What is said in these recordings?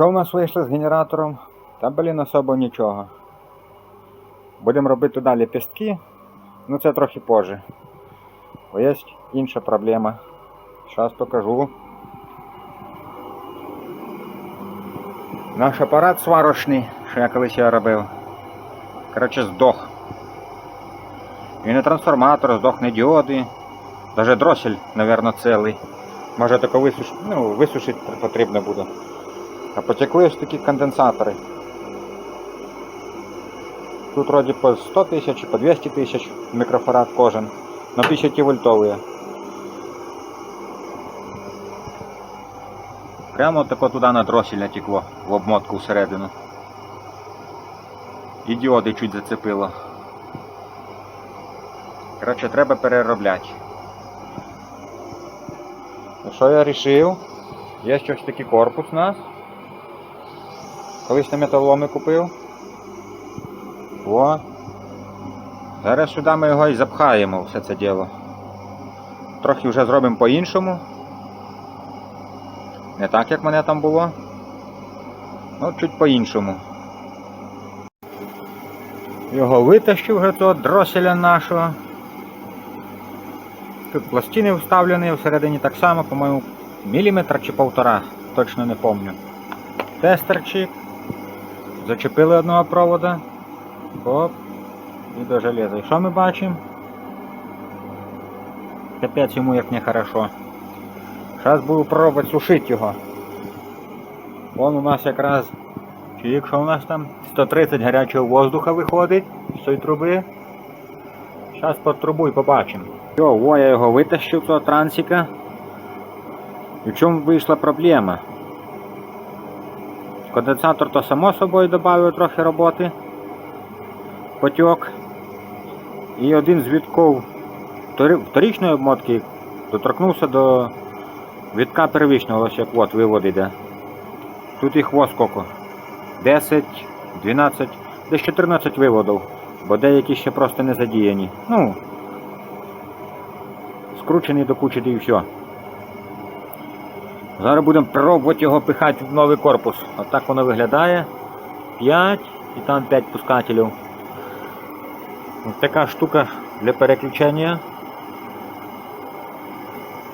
Що у нас вийшло з генератором? Та блін особо нічого. Будемо робити далі пістки. Ну це трохи позже. Бо є інша проблема. Зараз покажу. Наш апарат сварочний, що я колись його робив. Коротше, здох. І не трансформатор, здох не діоди. Даже дросель, мабуть, цілий. Може тако висуш... ну, висушити потрібно буде. А потекли ось такі конденсатори. Тут вроді по 100 тисяч, по 200 тисяч мікрофарад кожен. На 1000 вольтові. Прямо тако туди на дросель натекло, в обмотку всередину. І діоди чуть зацепило. Коротше, треба переробляти. Ну що я вирішив? Є щось такий корпус у нас. Колись на металоломі купив. О. Зараз сюди ми його і запхаємо все це діло. Трохи вже зробимо по-іншому. Не так, як мене там було. Ну, чуть по-іншому. Його витащив вже того дроселя нашого. Тут пластини вставлені всередині так само, по-моєму, міліметр чи півтора, точно не помню. Тестерчик. Зачепили одного провода. Оп. І до железа. І що ми бачимо? Капець йому як нехорошо. Зараз буду пробувати сушити його. Вон у нас якраз. Чи якщо у нас там 130 гарячого воздуха виходить з цієї труби. Зараз під трубу і побачимо. Все, о, я його витащив цього трансика. І в чому вийшла проблема? Конденсатор то само собою додав трохи роботи. Потік. І один з вітков втори- вторичної обмотки доторкнувся до вітка первичного, ось як от вивод. Тут їх хвост сколько? 10, 12, десь 14 виводів, бо деякі ще просто не задіяні. Ну, скручений до кучі і все. Зараз будемо пробувати його пихати в новий корпус. Отак воно виглядає. 5 і там 5 пускателів. Ось така штука для переключення.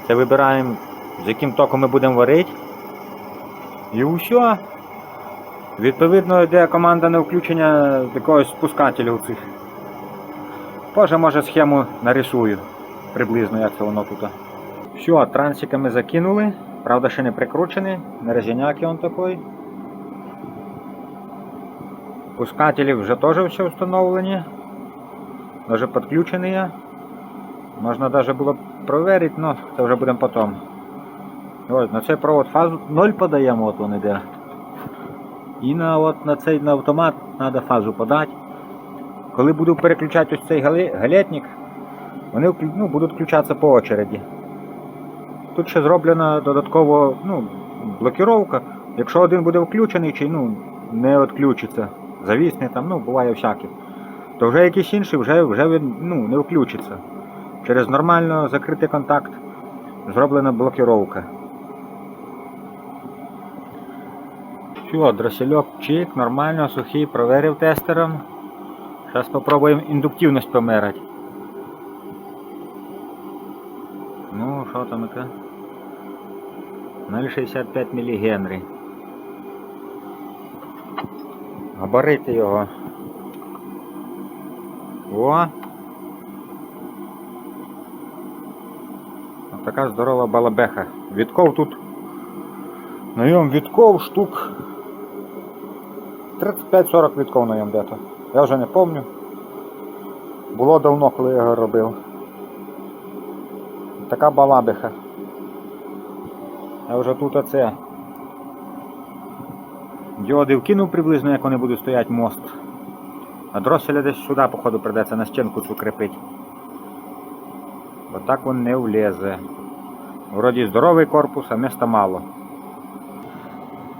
Це вибираємо, з яким током ми будемо варити. І все. Відповідно йде команда на включення якогось спускателів цих. Позже може схему нарисую. Приблизно як це воно тут. Все, трансиками закинули. Правда, ще не прикручений. Не резиняки он такой. Пускателі вже теж все встановлені. Даже підключені я. Можна даже було проверити, але це вже будемо потім. Ось, на цей провод фазу 0 подаємо, от він іде. І на, от, на цей на автомат треба фазу подати. Коли буду переключати ось цей галетник, вони ну, будуть включатися по очереді. Тут ще зроблена додатково ну, блокіровка. Якщо один буде включений чи ну, не відключиться, завісне там, ну, буває всяке, то вже якийсь інший вже, вже він ну, не включиться. Через нормально закритий контакт зроблена блокіровка. Все, дросельок чик, нормально, сухий, проверив тестером. Зараз спробуємо індуктивність померити. Ну, що там яке? 0,65 мілігенрі. Габарити його. О! Ось така здорова балабеха. Відков тут. На ньому відков штук 35-40 відков на ньому де-то. Я вже не пам'ятаю. Було давно, коли я його робив. Така балабиха. Я вже тут оце. Діоди вкинув приблизно, як вони будуть стояти мост. А дроселя десь сюди, походу, придеться на стінку цю крепить. Бо так він не влізе. Вроді здоровий корпус, а міста мало.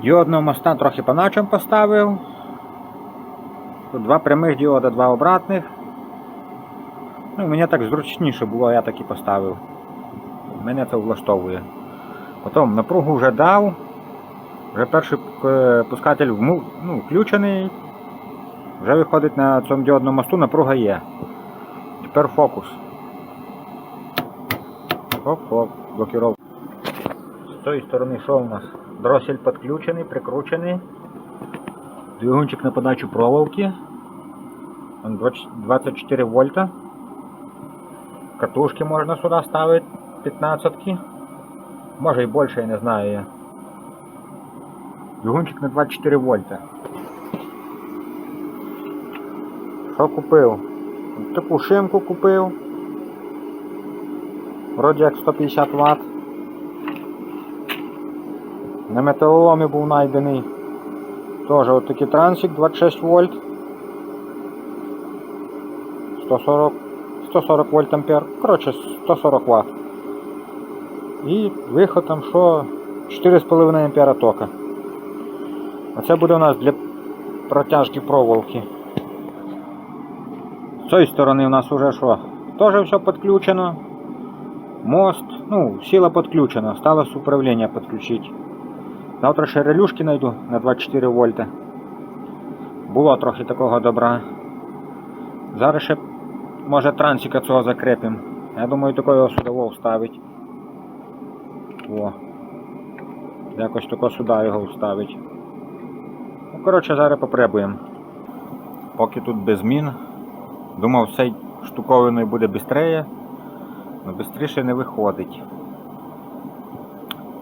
Діодного моста трохи по начам поставив. Тут два прямих діода, два обратних. Ну, мені так зручніше було, я так і поставив. Мене це влаштовує. Потім напругу вже дав. Вже перший е, пускатель ну, включений. Вже виходить на цьому діодному мосту, напруга є. Тепер фокус. Оп-оп, блокировка. З цієї сторони що у нас? Дросель підключений, прикручений. Двигунчик на подачу проволоки. 24 вольта. Катушки можна сюди ставити 15 -ки. Може і більше, я не знаю я. Двигунчик на 24 вольта. Що купив? Таку шимку купив. Вроді як 150 Вт. На металоломі був знайдений. Теж отакий трансик 26 вольт. 140, 140 вольт ампер. Коротше, 140 Вт. І виход там що 4,5 ампера тока. Оце буде у нас для протяжки проволоки. З цієї сторони у нас уже що? Теж все підключено. Мост, ну, сила підключена, осталось управління підключити. Завтра ще релюшки знайду на 24 вольта. Було трохи такого добра. Зараз ще може трансика цього закрепимо. Я думаю, такого сюди вставить. О. Якось тако сюди його вставить. Ну, коротше, зараз попробуємо. Поки тут без змін. Думав, цей штуковиною буде швидше, але швидше не виходить.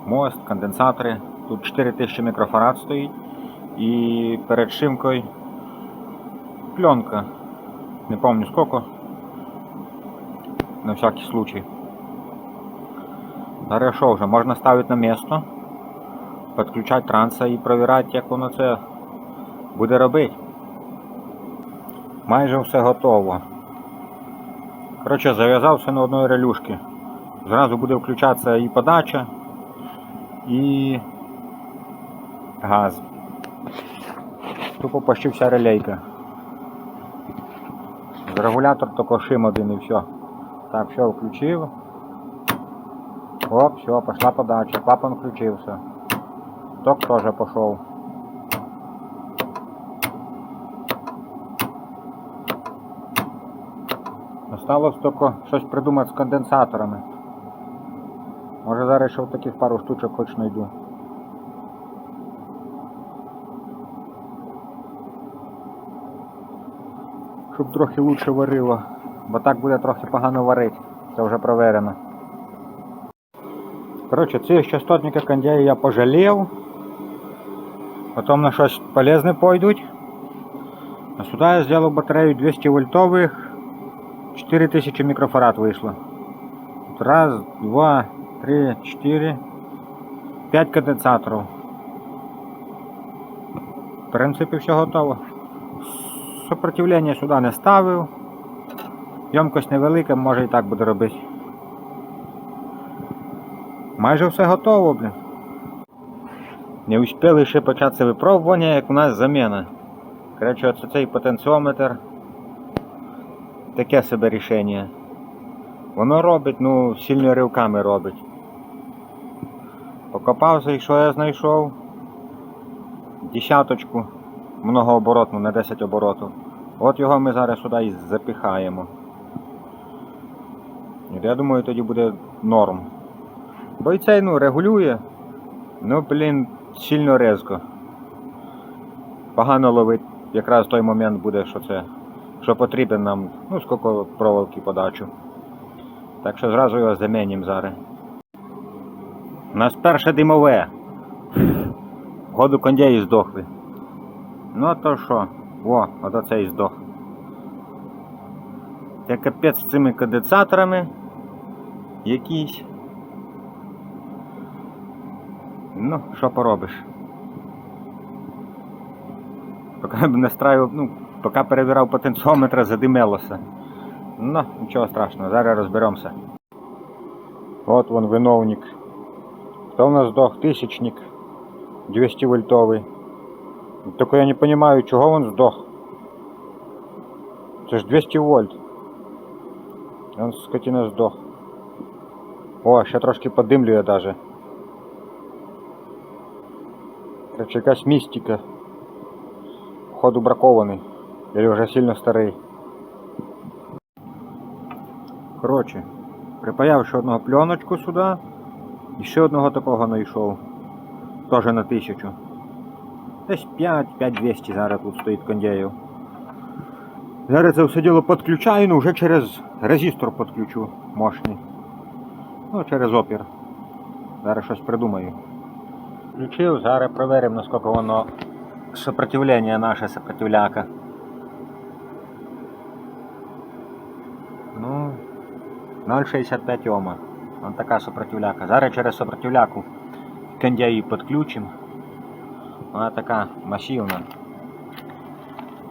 Мост, конденсатори. Тут 4000 мікрофарад стоїть. І перед шимкою пленка. Не помню сколько. На всякий случай. Що вже, можна ставити на місто, підключати транса і перевіряти, як воно це буде робити. Майже все готово. Коротше, зав'язав все на одної релюшки. Зразу буде включатися і подача, і газ. Тупо почти вся релейка. Регулятор тільки шим один і все. Так, все, включив. Оп, все, пошла подача. Клапан включився. Ток теж пішов. Осталось тільки щось придумати з конденсаторами. Може зараз ще таких пару штучок хоч знайду. Щоб трохи лучше варило, бо так буде трохи погано варити. Це вже проверено. Коротше, ці частотники кондеї я пожалів. Потім на щось полезне пойдуть. А сюди я зробив батарею 200 вольтових. 4000 микрофарад вышло. Тут Раз, два, три, четыре, пять конденсаторів. В принципі, все готово. Сопротивлення сюди не ставив. Ємкость невелика, може і так буде робити. Майже все готово, блін. Не успіли ще початися випробування, як у нас заміна. Коротше, оце цей потенціометр таке себе рішення. Воно робить, ну, сильно ривками робить. Покопався і що я знайшов? Десяточку многооборотну на 10 оборотів. От його ми зараз сюди і запихаємо. Я думаю, тоді буде норм. Бо і цей ну, регулює. Ну, блін, сильно резко. Погано ловить. Якраз той момент буде, що це що потрібен нам, ну, скільки проволоки подачу. Так що зразу його замінимо зараз. У нас перше димове. Году кондеї здохли. Ну то що? О, от оцей здох. Це капець з цими конденсаторами. Якісь. Ну, що поробиш? Поки настраював, ну, поки перевіряв потенціометр, задимелося. Ну, нічого страшного, зараз розберемося. От вон виновник. Хто у нас здох? Тисячник. 200 вольтовий. Тільки я не розумію, чого він здох. Це ж 200 вольт. Он скотина здох. О, ще трошки подимлює даже. Короче, якась містика. Ходу бракований. Или вже сильно старий. Коротше, припаяв ще одного пленочку сюди. І ще одного такого знайшов. Тоже на тисячу. Десь 5, 5200 зараз тут стоїть кондеїв. Зараз це все діло підключаю, ну вже через резистор підключу мощний. Ну, через опір. Зараз щось придумаю. Включив, зараз проверимо, наскільки воно сопротивлення наше сопротивляка. Ну, 0,65 Ома. Вон така сопротивляка. Зараз через сопротивляку кондяї підключимо. Вона така масивна.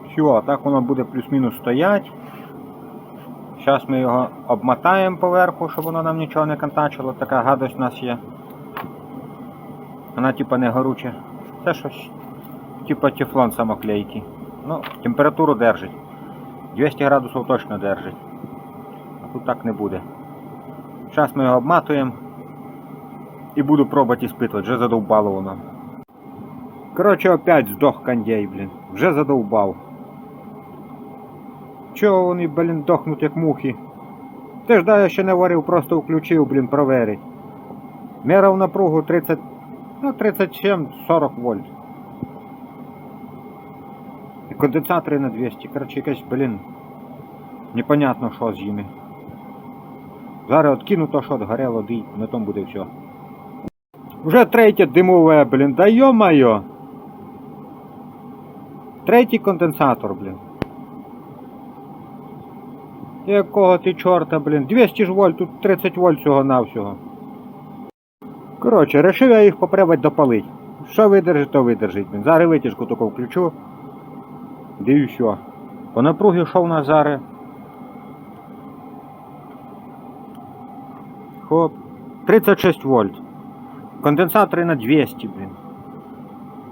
Все, так воно буде плюс-мінус стоять. Зараз ми його обмотаємо поверху, щоб воно нам нічого не контачило. Така гадость у нас є. Вона типа не горуча. Це щось типа тефлон самоклейкий. Ну, температуру держить. 200 градусів точно держить. А тут так не буде. Зараз ми його обматуємо і буду пробувати іспитувати, вже задовбало воно. Коротше, опять здох кондей, блін. Вже задовбав. Чого вони, блін, дохнуть як мухи? Ти ж да, я ще не варив, просто включив, блін, проверить. Мерав напругу 30, ну 37-40 вольт. І конденсатори на 200. Коротше, якась, блін, непонятно що з ними. Зараз откину то, що горело, дий, на тому буде все. Уже третє димове, блін, да йо-майо. Третій конденсатор, блін. Якого ти чорта, блін? 200 ж вольт, тут 30 вольт всього навсього. Коротше, решив я їх попробувати допалити. Що видержить, то видержить. Зараз витяжку таку включу. Все. По напругі що в нас зараз? Хоп. 36 вольт. Конденсатори на 200, блін.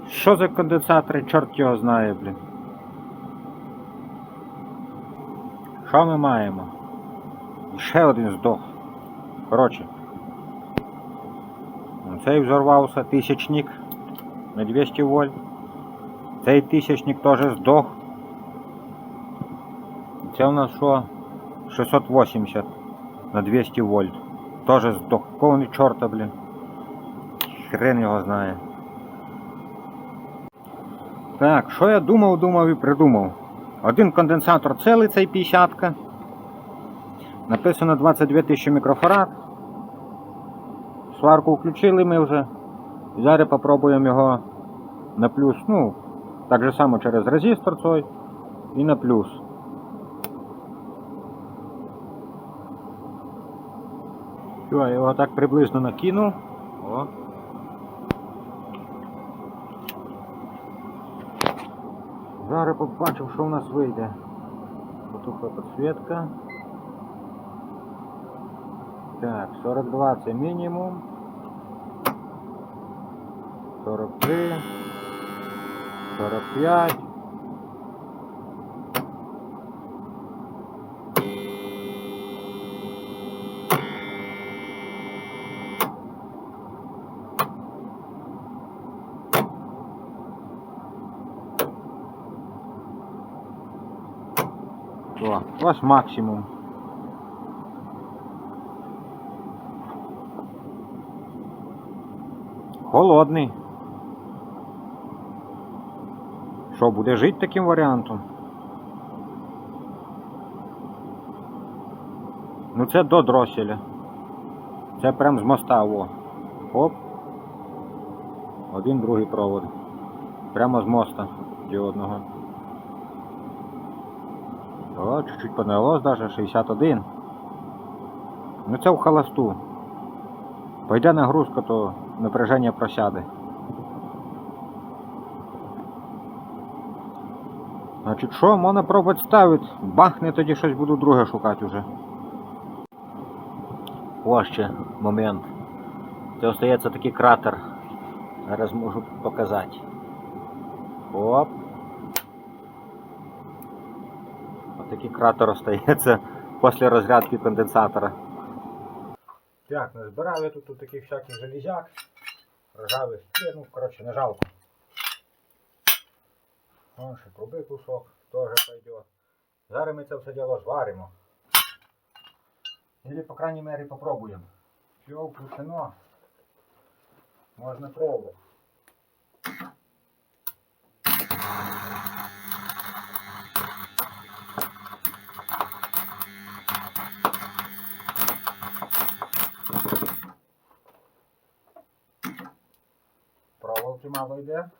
Що за конденсатори, чорт його знає, блін. Що ми маємо? Ще один здох. Коротше. Цей взорвався тисячник на 200 вольт. Цей тисячник теж здох. Це у нас що? 680 на 200 вольт. Тоже здох. Повний чорта, блін. Хрен його знає. Так, що я думав, думав і придумав. Один конденсатор цілий цей 50 -ка. Написано 22 тисячі мікрофарад. Сварку включили ми вже. Зараз попробуємо його на плюс. Ну, так же само через резистор цей і на плюс. Все, я його так приблизно накинув. О. Зараз побачив, що в нас вийде. Потухла підсвітка. Так, 42 це мінімум. 43. 45. О, ось максимум. Холодний. Що, буде жити таким варіантом? Ну це до дроселя. Це прям з моста, во. Оп. Один другий провод. Прямо з моста діодного. О, чуть-чуть поднялось даже 61. Ну це в холосту. Пойде нагрузка, то напряження просяде. Значить що, можна пробувати ставити. Бахне тоді щось буду друге шукати уже. Ось ще момент. Це остається такий кратер. Зараз можу показати. Оп. Ось такий кратер остається після розрядки конденсатора. Так, назбирав я тут, таких всяких железяк. Ржавих, ну, коротше, не жалко. О, ще труби кусок теж пойдет. Зараз ми це все діло зваримо. Или, по крайней мере, попробуємо. Все включено. Можна пробувати. Проволоки мало йде.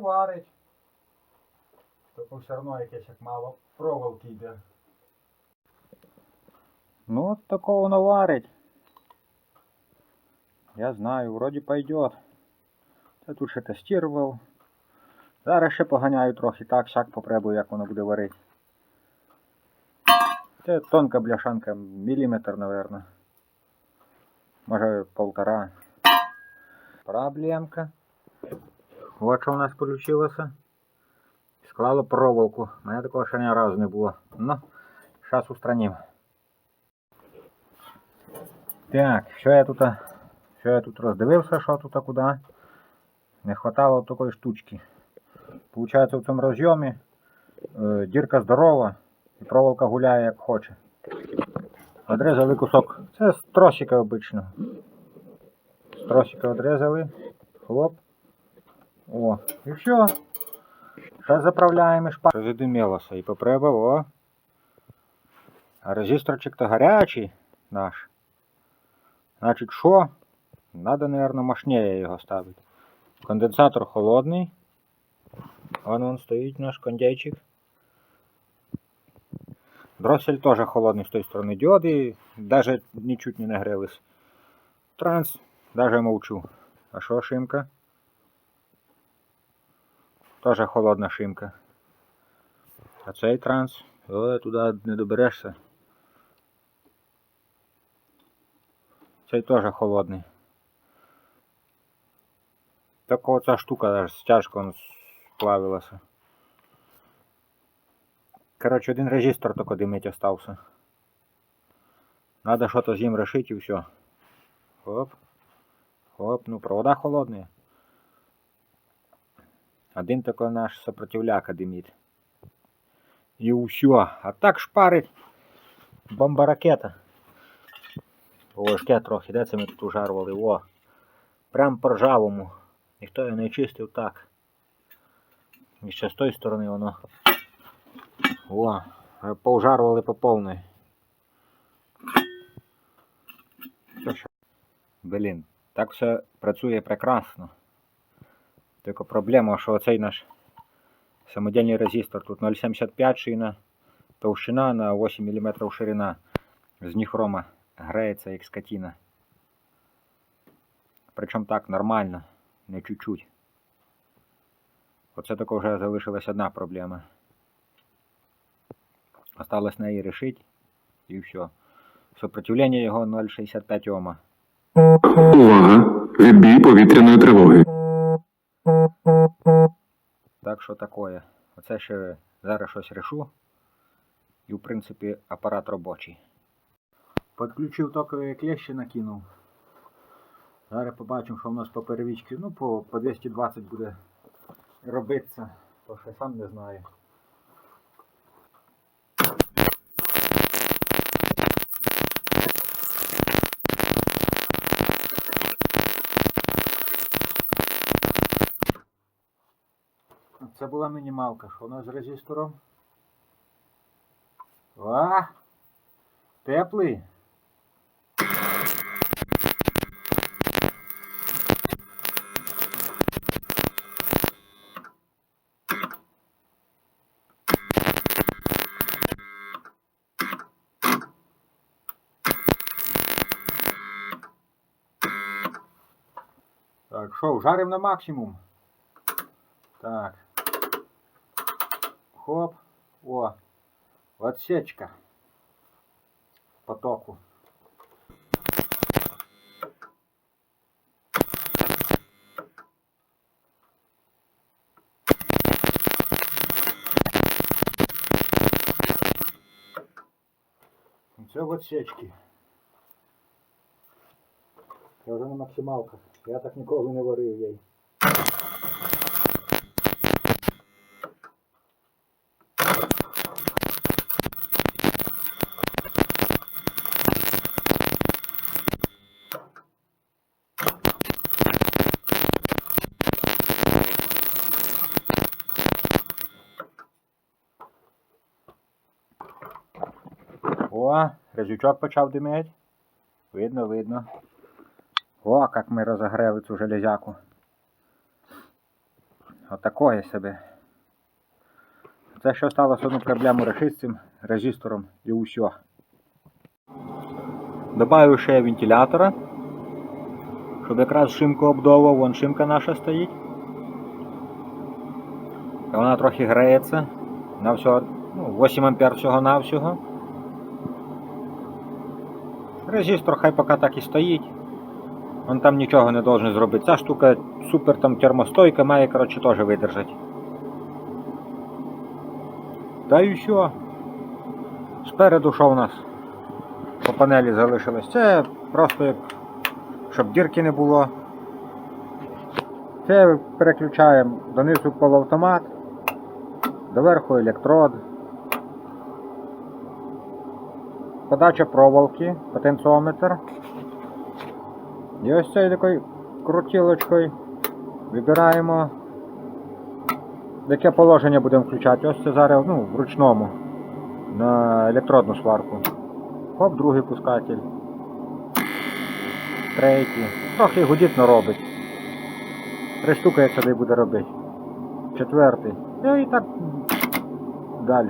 Варить. Тільки все одно якесь як мало проволоки йде. Ну, от такого воно варить. Я знаю, вроді пойдет. Це тут ще тестував. Зараз ще поганяю трохи так, сяк попробую, як воно буде варити. Це тонка бляшанка, міліметр, наверное. Може полтора. Проблемка. Вот що у нас получилося. Склало проволоку. У мене такого ще ні разу не було. Ну, зараз устраним. Так, що я тут, що я тут роздивився, що тут куди. Не хватало такої штучки. Получається в цьому розйомі е, дірка здорова і проволока гуляє як хоче. Одрізали кусок. Це з тросика обичного. З тросика одрізали. Хлоп. О, і все. Сейчас заправляємо шпа. Задимілося і попребав, о. А резисторчик-то гарячий наш. Значить, що? Надо, наверное, мощнее його ставити. Конденсатор холодний. Вон он стоїть наш кондейчик. Дроссель теж холодний з тої сторони. Діоди даже нічуть не нагрелись. Транс, даже мовчу. А що шимка? Тоже холодна шимка. А цей транс, о, туди не доберешся. Цей теж холодний. Так оця штука аж стяжка он сплавилася. Коротше, один резистор тільки димить остався. Надо що-то з ним решить і все. Хоп. Хоп, ну провода холодні. Один такой наш сопротивляка димит. І усьо. А так шпарить. Бомба ракета. Важке трохи, де це ми тут ужарвали? О. Прям по ржавому. Ніхто його не чистив так. І ще з тої сторони воно. О, поужарвали по повної. Блін, так все працює прекрасно. Тільки проблема, що оцей наш самодільний резистор тут 0,75 шина, товщина на 8 мм ширина. З ніхрома греється як скотина. Причому так нормально, не чуть-чуть. Оце тако вже залишилась одна проблема. Осталось неї рішити і все. Сопротивлення його 0,65 Ома. Увага! Відбій повітряної тривоги. Так що такое. Оце ще зараз щось решу. І в принципі апарат робочий. Подключив токові клещі накинув. Зараз побачимо, що в нас по первічці. Ну, по, по 220 буде робитися. То я сам не знаю. Це була мінімалка. Що у нас з резистором? А! Теплий. Так, що, жаримо на максимум? Так. Хоп. О. Отсечка. потоку. Це в отсечки. Це вже на максималках. Я так ніколи не варив їй. О, резючок почав димить. Видно, видно. О, як ми розогрели цю железяку. Отакої себе. Це що сталося одну проблему решити з цим резистором і усьо. Добавив ще вентилятора, щоб якраз шимку обдовував, вон шимка наша стоїть. Вона трохи греється. На всього, ну, 8 ампер всього навсього. Резистор хай поки так і стоїть. Он там нічого не должен зробити. Ця штука супер там термостойка, має, коротше, теж видержати. Та і все. Спереду що в нас? По панелі залишилось. Це просто як, щоб дірки не було. Це переключаємо донизу полуавтомат, доверху електрод. Подача проволоки, потенціометр. І ось цією такою крутілочкою вибираємо, яке положення будемо включати. Ось це зараз ну, в ручному на електродну сварку. Хоп, другий пускатель. Третій. Трохи гудітно робить. Три штуки як сюди буде робити. Четвертий. Ну і так далі.